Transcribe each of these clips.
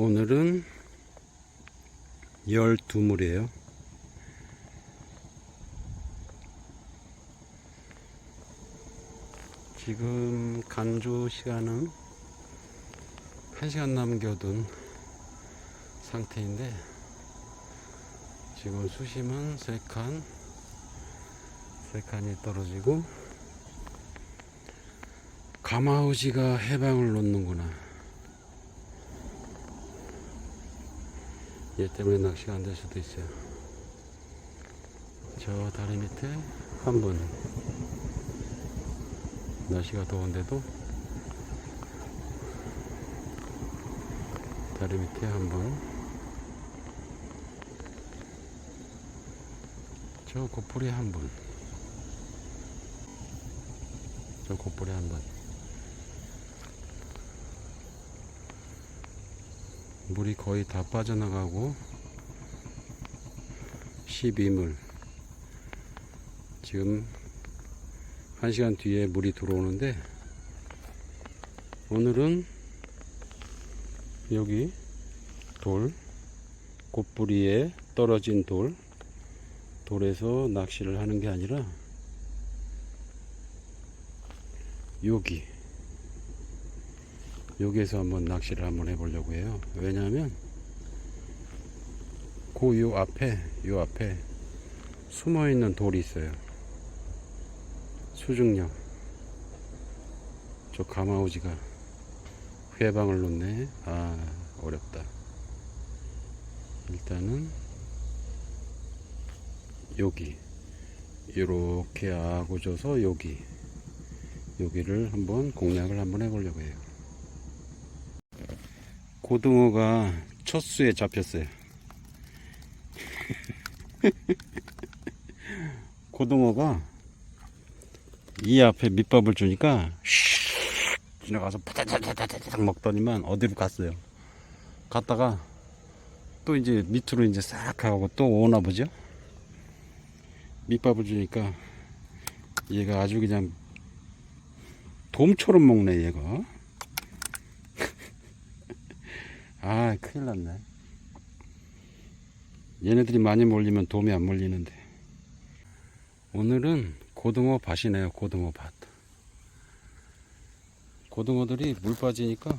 오늘은 12물이에요. 지금 간주 시간은 1시간 남겨둔 상태인데 지금 수심은 3칸 3칸이 떨어지고 가마우지가 해방을 놓는구나 얘 때문에 낚시가 안 될 수도 있어요. 저 다리 밑에 한 분 날씨가 더운데도 다리 밑에 한 분. 저 고풀이 한 분. 저 고풀이 한 분 물이 거의 다 빠져나가고 12물. 지금 1시간 뒤에 물이 들어오는데 오늘은 여기 돌 꽃뿌리에 떨어진 돌 돌에서 낚시를 하는 게 아니라 여기 여기에서 한번 낚시를 한번 해보려고 해요. 왜냐하면 그 요 앞에 요 앞에 숨어 있는 돌이 있어요. 수중력 저 가마우지가 회방을 놓네. 아 어렵다. 일단은 여기. 이렇게 아고져서 여기. 여기를 한번 공략을 한번 해보려고 해요 고등어가 첫 수에 잡혔어요 고등어가 이 앞에 밑밥을 주니까 슉 지나가서 파다다다다닥 먹더니만 어디로 갔어요. 갔다가 또 이제 밑으로 이제 싹 가고 또 오나 보죠. 밑밥을 주니까 얘가 아주 그냥 돔처럼 먹네 얘가. 아 큰일 났네. 얘네들이 많이 몰리면 돔이 안 몰리는데. 오늘은 고등어 밭이네요. 고등어 밭. 고등어들이 물 빠지니까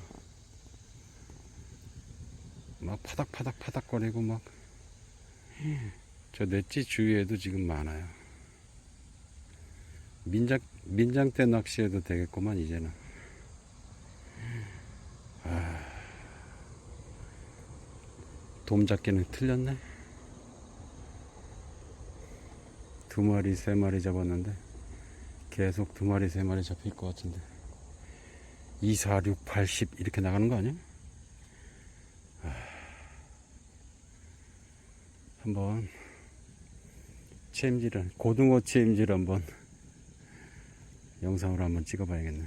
막 파닥파닥 파닥거리고 막 저 넷지 주위에도 지금 많아요. 민장 민장대 낚시해도 되겠구만 이제는. 아, 돔 잡기는 틀렸네. 두 마리, 세 마리 잡았는데 계속 두 마리, 세 마리 잡힐 것 같은데 2, 4, 6, 8, 10 이렇게 나가는 거 아니야? 아, 한번 체임질을 고등어 체임질 한번 영상으로 한번 찍어봐야겠네.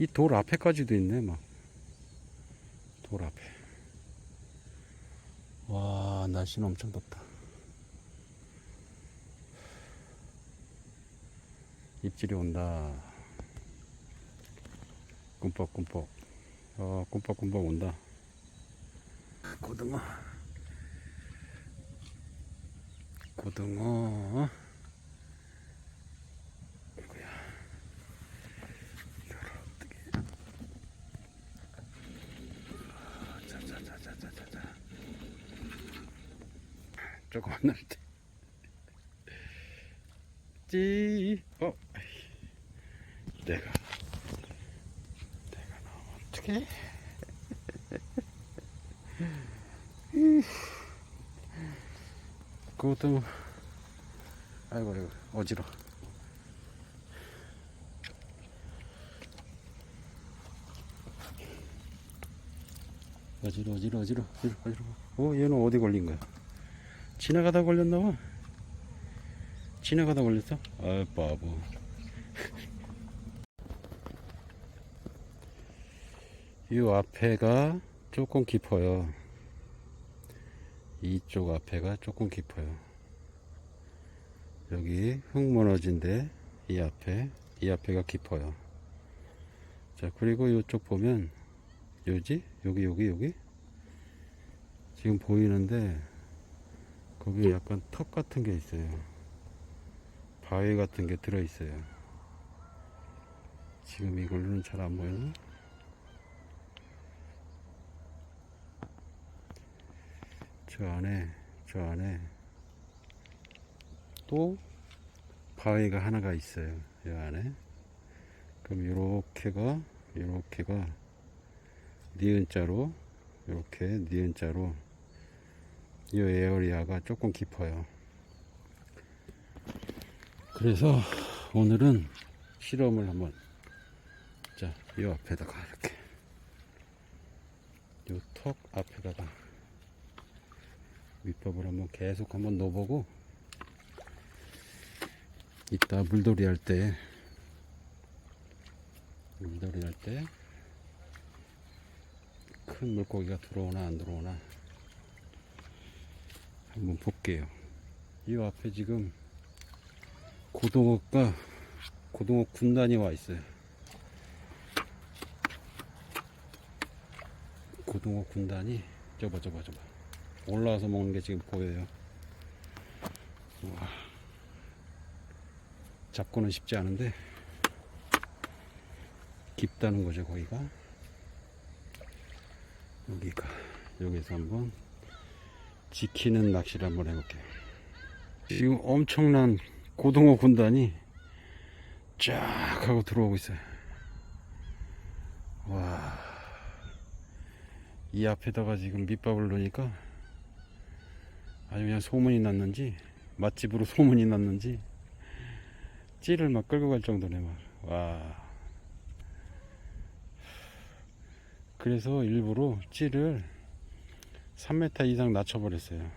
이 돌 앞에까지도 있네, 막. 돌 앞에. 와, 날씨는 엄청 덥다. 입질이 온다. 꿈뻑꿈뻑. 어, 꿈뻑꿈뻑 온다. 고등어. 고등어. 이거야. 이거를 어떻게. 자자자자자자자. 조금 날 때. 찌. 어. 내가 내가 나오면 어떡해 그것도 아이고 아이고 어지러 어지러 어지러 어지러 어지러 어지러 어 얘는 어디 걸린 거야 지나가다 걸렸나 봐 지나가다 걸렸어 아 바보 이 앞에가 조금 깊어요. 이쪽 앞에가 조금 깊어요. 여기 흙 무너진데 이 앞에 이 앞에가 깊어요. 자 그리고 이쪽 보면 요지 여기 여기 여기 지금 보이는데 거기에 약간 턱 같은 게 있어요. 바위 같은 게 들어 있어요. 지금 이걸로는 잘 안 보이나? 저 안에 저 안에 또 바위가 하나가 있어요. 이 안에. 그럼 요렇게가 요렇게가 니은자로 요렇게 니은자로 이 에어리아가 조금 깊어요. 그래서 오늘은 실험을 한번 자, 이 앞에다가 이렇게 요턱 앞에다가 밑밥을 한번 계속 한번 넣어보고 이따 물놀이 할 때 물놀이 할 때 큰 물고기가 들어오나 안 들어오나 한번 볼게요. 이 앞에 지금 고등어가 고등어 군단이 와 있어요. 고등어 군단이 저봐 저봐 저봐 올라와서 먹는 게 지금 보여요. 와. 잡고는 쉽지 않은데 깊다는 거죠 거기가 여기가 여기서 한번 지키는 낚시를 한번 해볼게요. 지금 엄청난 고등어 군단이 쫙 하고 들어오고 있어요. 와, 이 앞에다가 지금 밑밥을 넣으니까 아주 그냥 소문이 났는지 맛집으로 소문이 났는지 찌를 막 끌고 갈 정도네 막. 와. 그래서 일부러 찌를 3m 이상 낮춰버렸어요.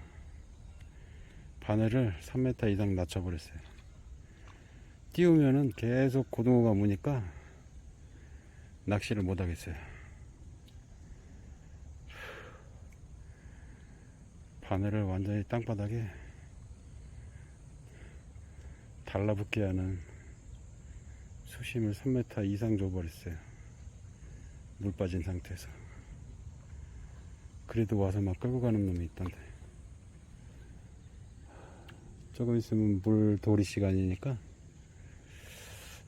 바늘을 3m 이상 낮춰버렸어요. 띄우면은 계속 고등어가 무니까 낚시를 못 하겠어요. 바늘을 완전히 땅바닥에 달라붙게 하는 수심을 3m 이상 줘버렸어요. 물 빠진 상태에서. 그래도 와서 막 끌고 가는 놈이 있던데. 조금 있으면 물 돌이 시간이니까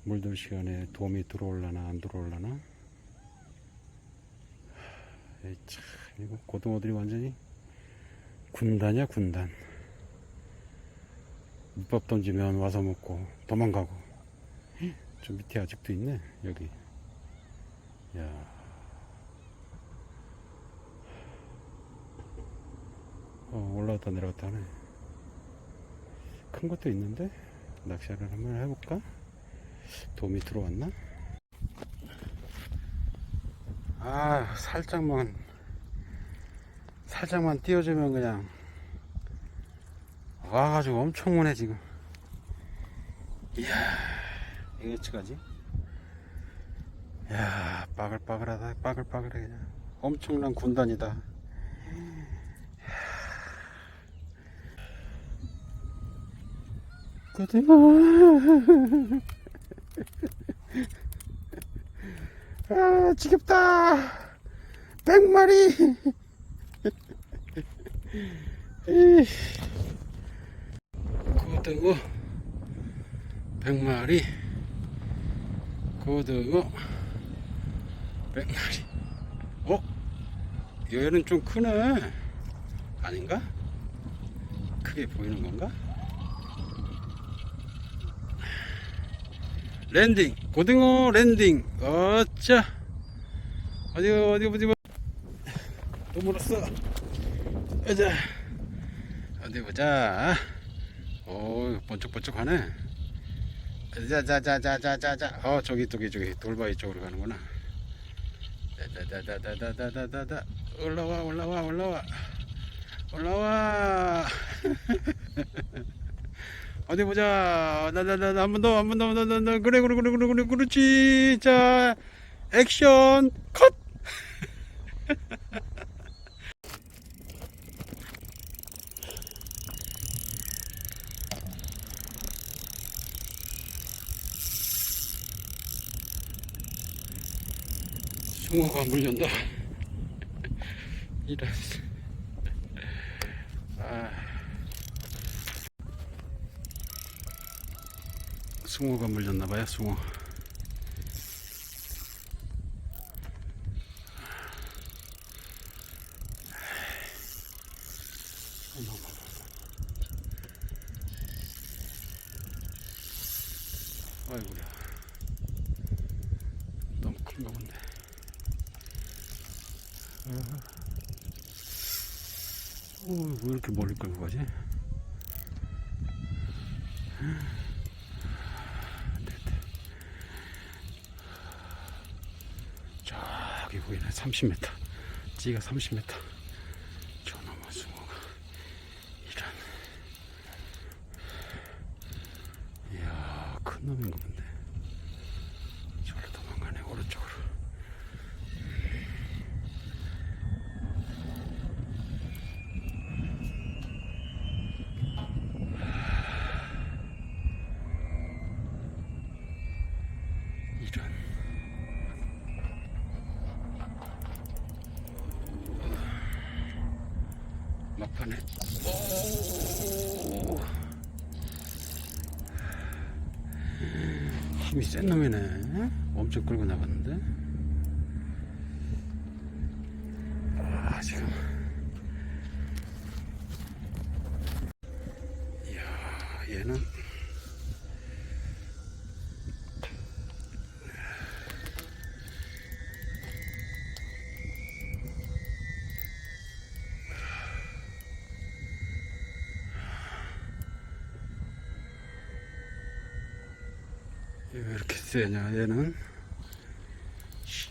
물 돌 시간에 돔이 들어올라나 안 들어올라나. 에이, 참, 이거 고등어들이 완전히 군단이야, 군단. 밑밥 던지면 와서 먹고 도망가고. 헉, 저 밑에 아직도 있네, 여기. 야. 어, 올라갔다 내려갔다 하네. 큰 것도 있는데 낚시를 한번 해볼까? 돔이 들어왔나? 아 살짝만 살짝만 띄워주면 그냥 와가지고 엄청 오네 지금 이야 이거 어찌가지? 야 빠글빠글하다 빠글빠글해 그냥 엄청난 군단이다 고등어 아 지겹다. 백마리. 고등어. 백마리. 고등어. 백마리. 어? 얘는 좀 크네. 아닌가? 크게 보이는 건가? 랜딩 고등어 랜딩 어짜 어디 어디 어디 또 물었어 가자 어디 보자 오 번쩍번쩍하네 자자자자자자자 어 저기 저기 저기 돌바위 쪽으로 가는구나 자자자자자자자자 올라와 올라와 올라와 올라와 어디 보자. 나나나 한 번 더, 한 번 더, 한 번 더. 그래, 그래, 그래, 그래, 그래, 그렇지. 자, 액션 컷. 숭어가 물렸다. 이런. 아. 숭어가 물렸나봐요, 숭어. 아이고야. 너무 큰가 본데. 오, 왜 이렇게 멀리 끌고 가지? 저기 보이네 30m 찌가 30m 저놈의 숭어가 이런. 이야 큰 놈인가 본데 저로 도망가네 오른쪽으로 이런 오. 힘이 센 놈이네. 엄청 끌고 나갔는데? 아 지금. 이야 얘는 세냐 얘는.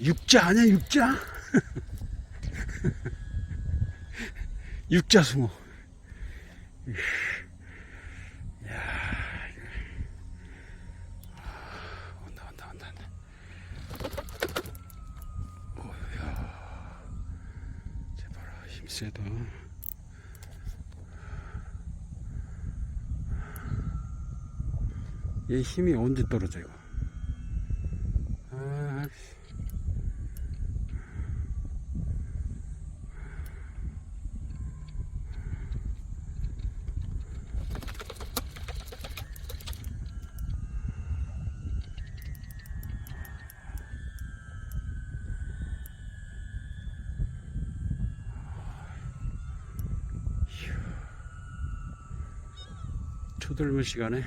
육자 아니야 육자? 육자 숭어 야 온다 온다 온다 온다. 오야. 제발 힘 세다. 얘 힘이 언제 떨어져요 아, 씨. 초들물 시간에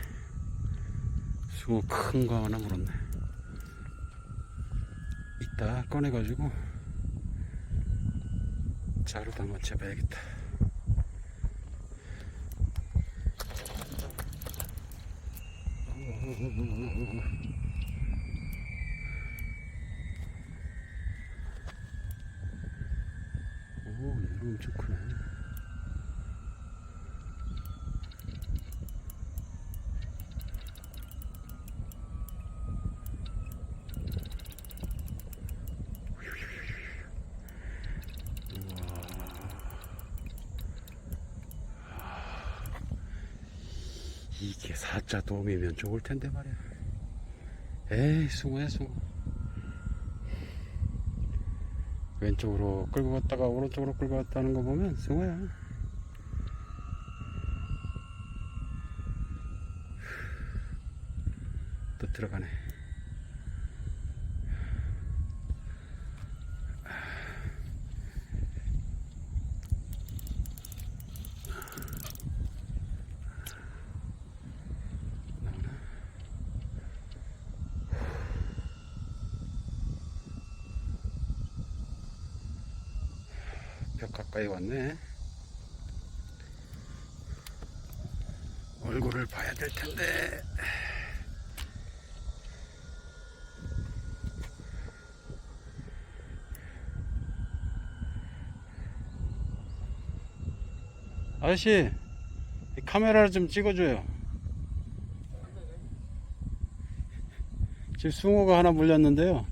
숭어 큰 거 하나 물었네. 이따 꺼내가지고 자루 담아 잡아야겠다. 오, 얘는 엄청 크네. 이게 사자 도움이면 좋을 텐데 말이야. 에이, 숭어야, 숭어. 왼쪽으로 끌고 갔다가 오른쪽으로 끌고 갔다는 거 보면 숭어야. 또 들어가네. 벽 가까이 왔네. 얼굴을 봐야 될 텐데. 아저씨, 이 카메라를 좀 찍어줘요. 지금 숭어가 하나 물렸는데요.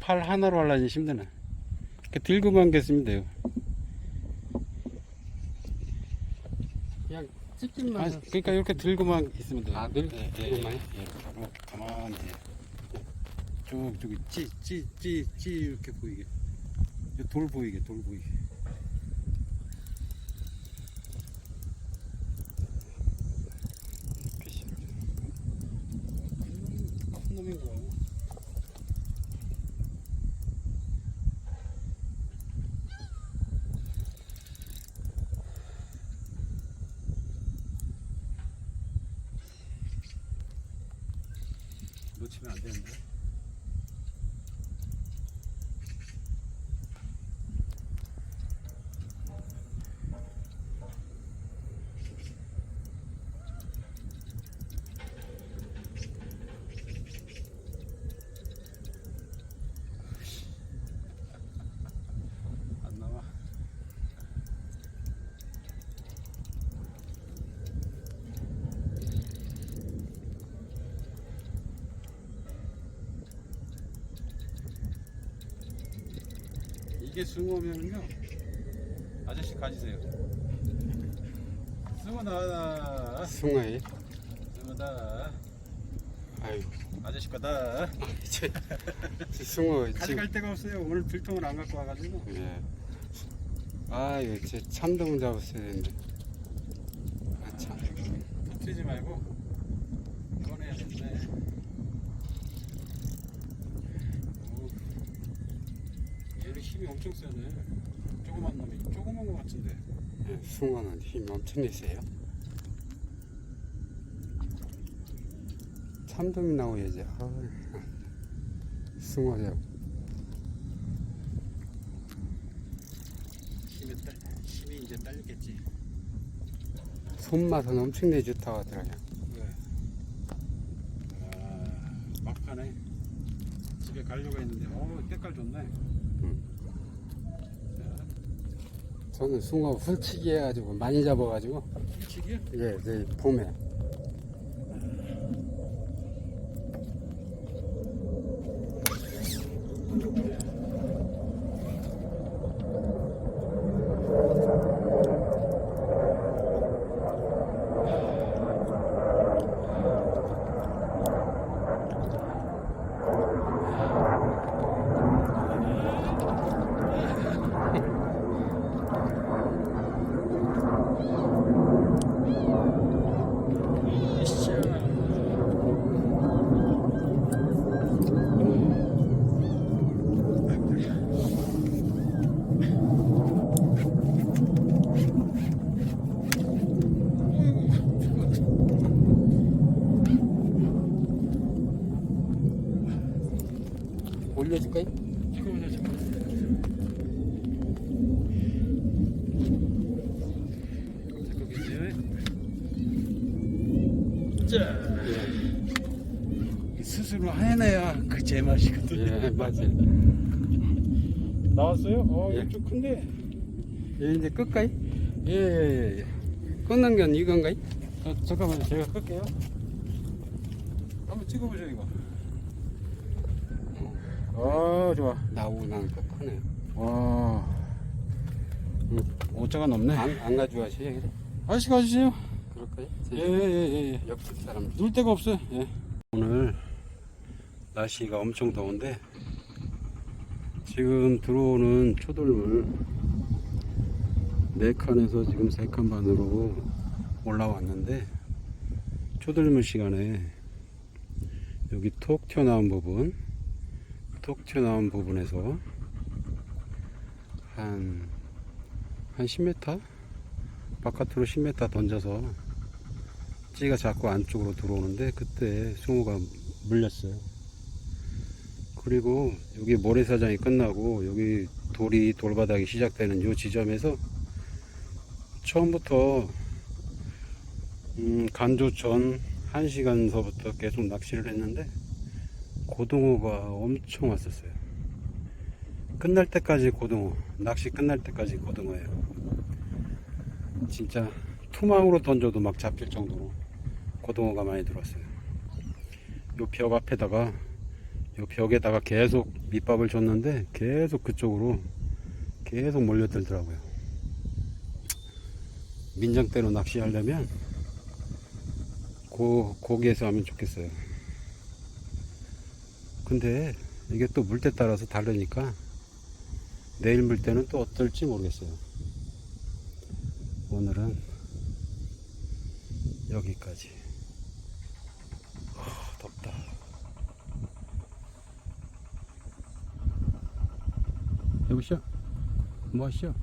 팔 하나로 하려니 힘드네. 이렇게 들고만 계시면 돼요. 그냥 찍기만 아, 그러니까 이렇게 들고만 있으면 돼요. 아, 늘 예, 예, 들고만요? 예, 이렇게 가만히 쭉 저기 찌찌찌찌 이렇게 보이게. 이돌 보이게 돌 보이게. 있으면 안 되는데. 안 나와. 이게 숭어면은요 아저씨 가지세요. 숭어다. 숭어에 숭어다. 아유 아저씨 거다. 저, 저 숭어 가져갈 데가 없어요. 오늘 들통을 안 갖고 와가지고. 예. 아 이거 제 참돔 잡았어야 되는데 아참 터뜨리지 말고 꺼내야 되는데 오, 얘는 힘이 엄청 세 네. 조그만 놈이 조그만 거 같은데. 예, 숭어는 힘이 엄청 세요. 참돔이 나오야지. 아, 숭어 잡 힘이 딸 힘이 이제 딸리겠지. 손맛은 엄청나게 좋다고 하더라고요. 왜? 아, 막판에 집에 가려고 했는데 어 때깔 좋네. 자, 저는 숭어 훌치기 해가지고 많이 잡아가지고 치기? 예, 네, 봄에 이씨야. 아이고, 다리야. 올려줄까요? 잠깐만요, 잠깐만요. 잠깐만요. 자. 예, 스스로 해내야 그 제맛이거든. 예, 맞아요. 나왔어요? 어, 예. 좀 큰데. 예, 이제 끌까요? 예, 예, 예. 끊는 건 이건가요? 어, 잠깐만요, 제가 끌게요. 한번 찍어보죠, 이거. 아, 좋아. 나오고 나니까 크네요. 와. 음, 오자가 넘네. 안, 안 그래? 아저씨 가주세요. 그럴까요? 예, 예, 예, 예. 옆집 사람. 놀 데가 없어요. 예. 오늘 날씨가 엄청 더운데 지금 들어오는 초돌물 네 칸에서 지금 세칸 반으로 올라왔는데 초돌물 시간에 여기 톡 튀어나온 부분 톡 튀어나온 부분에서 한, 한 10m? 바깥으로 10m 던져서 찌가 자꾸 안쪽으로 들어오는데 그때 숭어가 물렸어요. 그리고 여기 모래사장이 끝나고 여기 돌이 돌바닥이 시작되는 이 지점에서 처음부터 음, 간조 전 1시간서부터 계속 낚시를 했는데 고등어가 엄청 왔었어요. 끝날 때까지 고등어, 낚시 끝날 때까지 고등어예요. 진짜 투망으로 던져도 막 잡힐 정도로 고등어가 많이 들어왔어요. 요 벽 앞에다가 요 벽에다가 계속 밑밥을 줬는데 계속 그쪽으로 계속 몰려들더라고요. 민장대로 낚시하려면 고, 거기에서 하면 좋겠어요. 근데 이게 또 물때 따라서 다르니까 내일 물 때는 또 어떨지 모르겠어요. 오늘은 여기까지. 하, 덥다. 여보시오? 뭐 하시오?